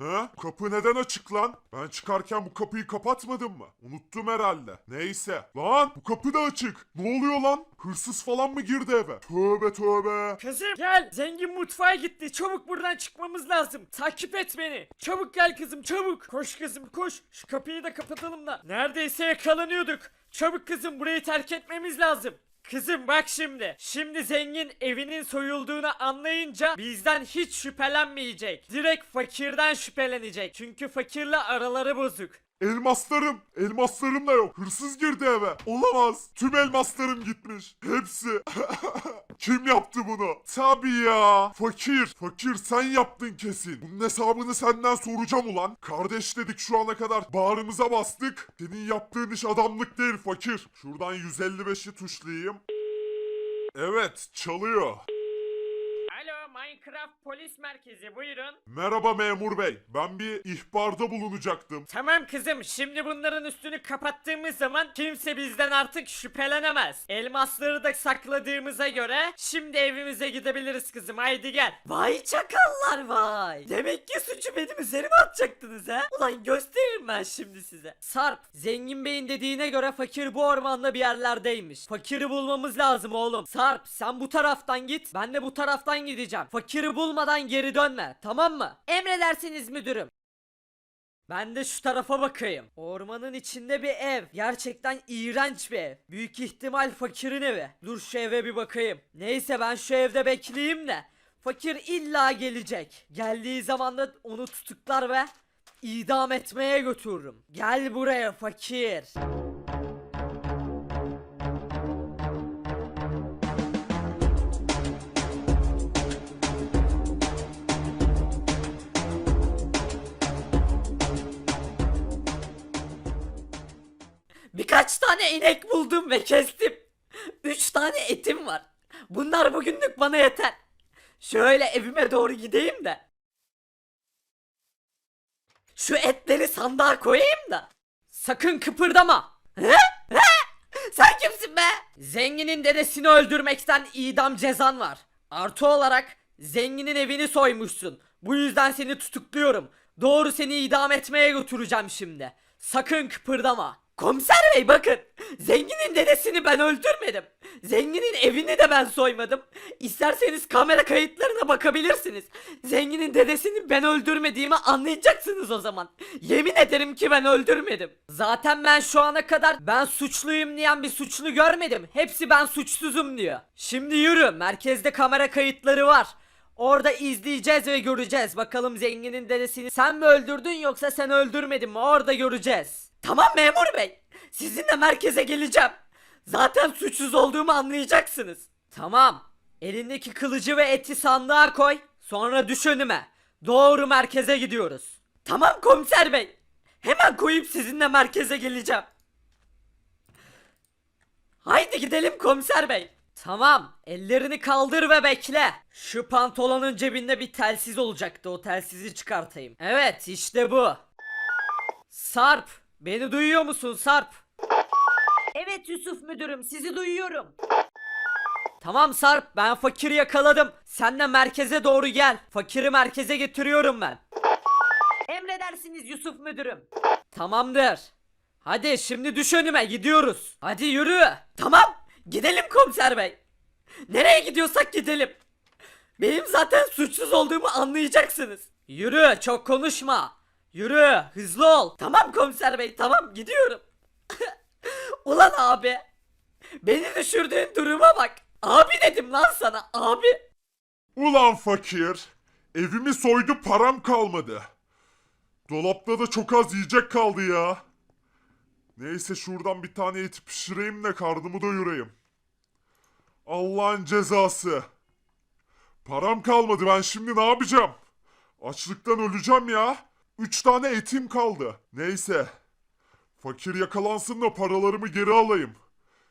Ha? Kapı neden açık lan? Ben çıkarken bu kapıyı kapatmadım mı? Unuttum herhalde. Neyse. Lan bu kapı da açık. Ne oluyor lan? Hırsız falan mı girdi eve? Tövbe tövbe. Kızım gel. Zengin mutfağa gitti. Çabuk buradan çıkmamız lazım. Takip et beni. Çabuk gel kızım çabuk. Koş kızım koş. Şu kapıyı da kapatalım da. Neredeyse yakalanıyorduk. Çabuk kızım burayı terk etmemiz lazım. Kızım bak şimdi. Şimdi zengin evinin soyulduğunu anlayınca bizden hiç şüphelenmeyecek. Direkt fakirden şüphelenecek. Çünkü fakirle araları bozuk. Elmaslarım. Elmaslarım da yok. Hırsız girdi eve. Olamaz. Tüm elmaslarım gitmiş. Hepsi. Kim yaptı bunu? Tabii ya. Fakir. Fakir sen yaptın kesin. Bunun hesabını senden soracağım ulan. Kardeş dedik şu ana kadar. Bağrımıza bastık. Senin yaptığın iş adamlık değil fakir. Şuradan 155'i tuşlayayım. Evet çalıyor. Minecraft Polis Merkezi buyurun. Merhaba memur bey. Ben bir ihbarda bulunacaktım. Tamam kızım şimdi bunların üstünü kapattığımız zaman kimse bizden artık şüphelenemez. Elmasları da sakladığımıza göre şimdi evimize gidebiliriz kızım haydi gel. Vay çakallar vay. Demek ki suçu benim üzerime atacaktınız ha. Ulan gösteririm ben şimdi size. Sarp zengin beyin dediğine göre fakir bu ormanda bir yerlerdeymiş. Fakiri bulmamız lazım oğlum. Sarp sen bu taraftan git ben de bu taraftan gideceğim. Fakiri bulmadan geri dönme tamam mı? Emredersiniz müdürüm. Ben de şu tarafa bakayım. Ormanın içinde bir ev. Gerçekten iğrenç bir ev. Büyük ihtimal fakirin evi. Dur şu eve bir bakayım. Neyse ben şu evde bekleyeyim de. Fakir illa gelecek. Geldiği zaman da onu tutuklar ve idam etmeye götürürüm. Gel buraya fakir. Tane inek buldum ve kestim. Üç tane etim var. Bunlar bugünlük bana yeter. Şöyle evime doğru gideyim de. Şu etleri sandığa koyayım da. Sakın kıpırdama. Sen kimsin be? Zenginin dedesini öldürmekten idam cezan var. Artı olarak zenginin evini soymuşsun. Bu yüzden seni tutukluyorum. Doğru seni idam etmeye götüreceğim şimdi. Sakın kıpırdama. Komiser bey bakın. Zenginin dedesini ben öldürmedim. Zenginin evini de ben soymadım. İsterseniz kamera kayıtlarına bakabilirsiniz. Zenginin dedesini ben öldürmediğimi anlayacaksınız o zaman. Yemin ederim ki ben öldürmedim. Zaten ben şu ana kadar ben suçluyum diyen bir suçlu görmedim. Hepsi ben suçsuzum diyor. Şimdi yürü. Merkezde kamera kayıtları var. Orada izleyeceğiz ve göreceğiz. Bakalım zenginin dedesini sen mi öldürdün yoksa sen öldürmedin mi? Orada göreceğiz. Tamam memur bey. Sizinle merkeze geleceğim. Zaten suçsuz olduğumu anlayacaksınız. Tamam. Elindeki kılıcı ve eti sandığa koy. Sonra düş önüme. Doğru merkeze gidiyoruz. Tamam komiser bey. Hemen koyup sizinle merkeze geleceğim. Haydi gidelim komiser bey. Tamam. Ellerini kaldır ve bekle. Şu pantolonun cebinde bir telsiz olacaktı. O telsizi çıkartayım. Evet işte bu. Sarp. Beni duyuyor musun Sarp? Evet Yusuf müdürüm sizi duyuyorum. Tamam Sarp ben fakiri yakaladım. Sen de merkeze doğru gel. Fakiri merkeze getiriyorum ben. Emredersiniz Yusuf müdürüm. Tamamdır. Hadi şimdi düş önüme gidiyoruz. Hadi yürü. Tamam gidelim komiser bey. Nereye gidiyorsak gidelim. Benim zaten suçsuz olduğumu anlayacaksınız. Yürü çok konuşma. Yürü hızlı ol. Tamam komiser bey tamam gidiyorum. Ulan abi. Beni düşürdüğün duruma bak. Abi dedim lan sana abi. Ulan fakir. Evimi soydu param kalmadı. Dolapta da çok az yiyecek kaldı ya. Neyse şuradan bir tane et pişireyim de karnımı doyurayım. Allah'ın cezası. Param kalmadı ben şimdi ne yapacağım? Açlıktan öleceğim ya. Üç tane etim kaldı. Neyse. Fakir yakalansın da paralarımı geri alayım.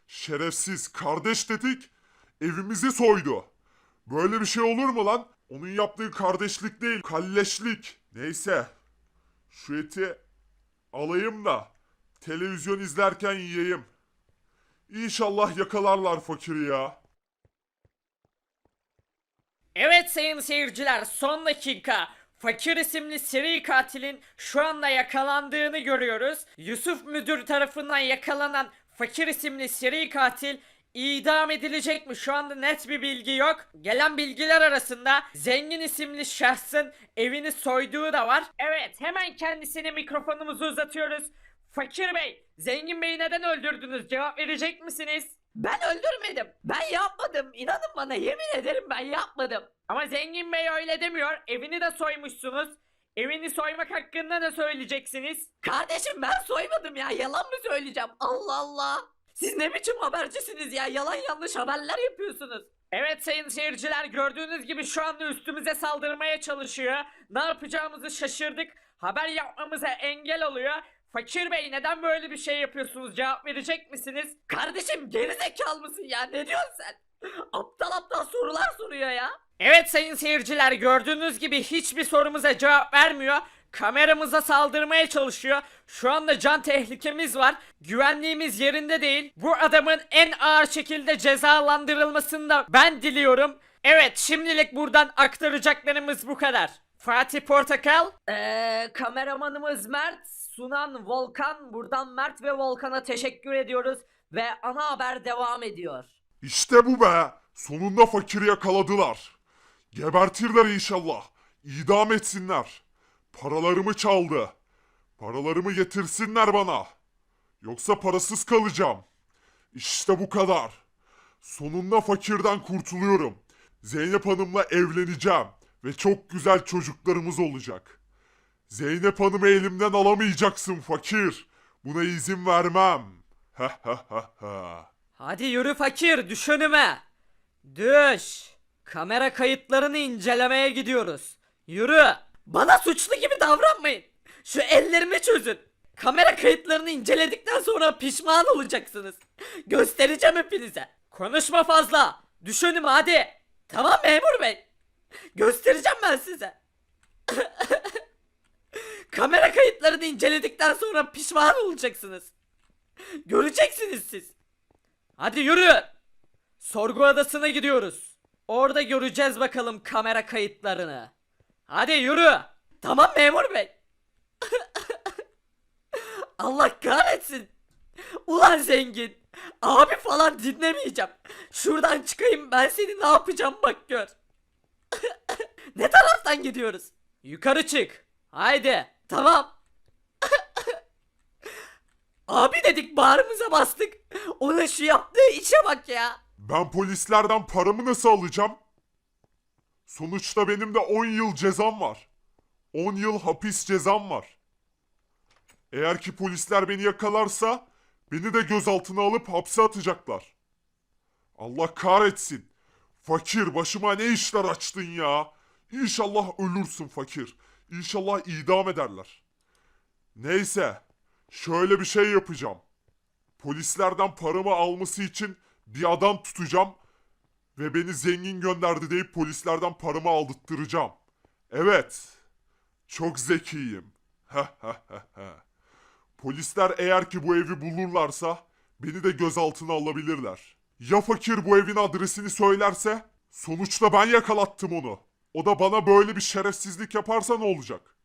Şerefsiz kardeş dedik. Evimizi soydu. Böyle bir şey olur mu lan? Onun yaptığı kardeşlik değil, kalleşlik. Neyse. Şu eti alayım da televizyon izlerken yiyeyim. İnşallah yakalarlar fakiri ya. Evet sayın seyirciler son dakika. Fakir isimli seri katilin şu anda yakalandığını görüyoruz. Yusuf müdür tarafından yakalanan Fakir isimli seri katil idam edilecek mi? Şu anda net bir bilgi yok. Gelen bilgiler arasında zengin isimli şahsın evini soyduğu da var. Evet hemen kendisine mikrofonumuzu uzatıyoruz. Fakir Bey, Zengin Bey'i neden öldürdünüz? Cevap verecek misiniz? Ben öldürmedim. Ben yapmadım. İnanın bana yemin ederim ben yapmadım. Ama Zengin Bey öyle demiyor. Evini de soymuşsunuz. Evini soymak hakkında ne söyleyeceksiniz? Kardeşim ben soymadım ya. Yalan mı söyleyeceğim? Allah Allah. Siz ne biçim habercisiniz ya? Yalan yanlış haberler yapıyorsunuz. Evet sayın seyirciler gördüğünüz gibi şu anda üstümüze saldırmaya çalışıyor. Ne yapacağımızı şaşırdık. Haber yapmamıza engel oluyor. Fakir Bey neden böyle bir şey yapıyorsunuz? Cevap verecek misiniz? Kardeşim gerizekalı mısın ya? Ne diyorsun sen? Aptal aptal sorular soruyor ya. Evet sayın seyirciler gördüğünüz gibi hiçbir sorumuza cevap vermiyor. Kameramıza saldırmaya çalışıyor. Şu anda can tehlikemiz var. Güvenliğimiz yerinde değil. Bu adamın en ağır şekilde cezalandırılmasını da ben diliyorum. Evet şimdilik buradan aktaracaklarımız bu kadar. Fatih Portakal. Eee kameramanımız Mert, sunan Volkan. Buradan Mert ve Volkan'a teşekkür ediyoruz. Ve ana haber devam ediyor. İşte bu be. Sonunda fakiri yakaladılar. Gebertirler inşallah. İdam etsinler. Paralarımı çaldı. Paralarımı getirsinler bana. Yoksa parasız kalacağım. İşte bu kadar. Sonunda fakirden kurtuluyorum. Zeynep Hanım'la evleneceğim ve çok güzel çocuklarımız olacak. Zeynep Hanım'ı elimden alamayacaksın fakir. Buna izin vermem. Ha ha ha ha. Hadi yürü fakir düş önüme. Düş. Kamera kayıtlarını incelemeye gidiyoruz. Yürü. Bana suçlu gibi davranmayın. Şu ellerimi çözün. Kamera kayıtlarını inceledikten sonra pişman olacaksınız. Göstereceğim hepinize. Konuşma fazla. Düş önüme hadi. Tamam memur bey. Göstereceğim ben size. Kamera kayıtlarını inceledikten sonra pişman olacaksınız. Göreceksiniz siz. Hadi yürü. Sorgu odasına gidiyoruz. Orada göreceğiz bakalım kamera kayıtlarını. Hadi yürü. Tamam memur bey. Allah kahretsin. Ulan zengin. Abi falan dinlemeyeceğim. Şuradan çıkayım ben seni ne yapacağım bak gör. Ne taraftan gidiyoruz? Yukarı çık. Haydi. Tamam. Abi dedik bağrımıza bastık. Onun şu yaptığı işe bak ya. Ben polislerden paramı nasıl alacağım? Sonuçta benim de 10 yıl cezam var. 10 yıl hapis cezam var. Eğer ki polisler beni yakalarsa beni de gözaltına alıp hapse atacaklar. Allah kahretsin. Fakir başıma ne işler açtın ya. İnşallah ölürsün fakir. İnşallah idam ederler. Neyse. Şöyle bir şey yapacağım. Polislerden paramı alması için bir adam tutacağım ve beni zengin gönderdi deyip polislerden paramı aldırtıracağım. Evet. Çok zekiyim. Polisler eğer ki bu evi bulurlarsa beni de gözaltına alabilirler. Ya fakir bu evin adresini söylerse? Sonuçta ben yakalattım onu. O da bana böyle bir şerefsizlik yaparsa ne olacak?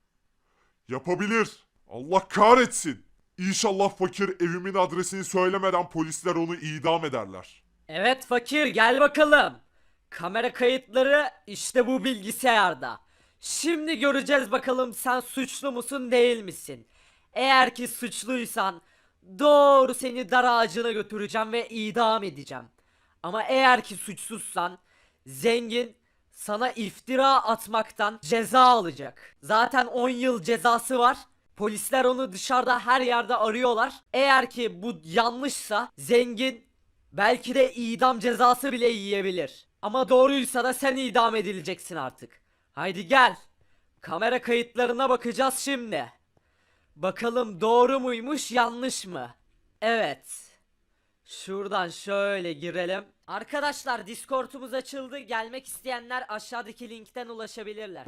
Yapabilir. Allah kahretsin. İnşallah fakir evimin adresini söylemeden polisler onu idam ederler. Evet fakir gel bakalım. Kamera kayıtları işte bu bilgisayarda. Şimdi göreceğiz bakalım sen suçlu musun değil misin? Eğer ki suçluysan doğru seni dar ağacına götüreceğim ve idam edeceğim. Ama eğer ki suçsuzsan zengin sana iftira atmaktan ceza alacak. Zaten 10 yıl cezası var. Polisler onu dışarıda her yerde arıyorlar. Eğer ki bu yanlışsa zengin belki de idam cezası bile yiyebilir. Ama doğruysa da sen idam edileceksin artık. Haydi gel. Kamera kayıtlarına bakacağız şimdi. Bakalım doğru muymuş yanlış mı? Evet. Şuradan şöyle girelim. Arkadaşlar Discord'umuz açıldı. Gelmek isteyenler aşağıdaki linkten ulaşabilirler.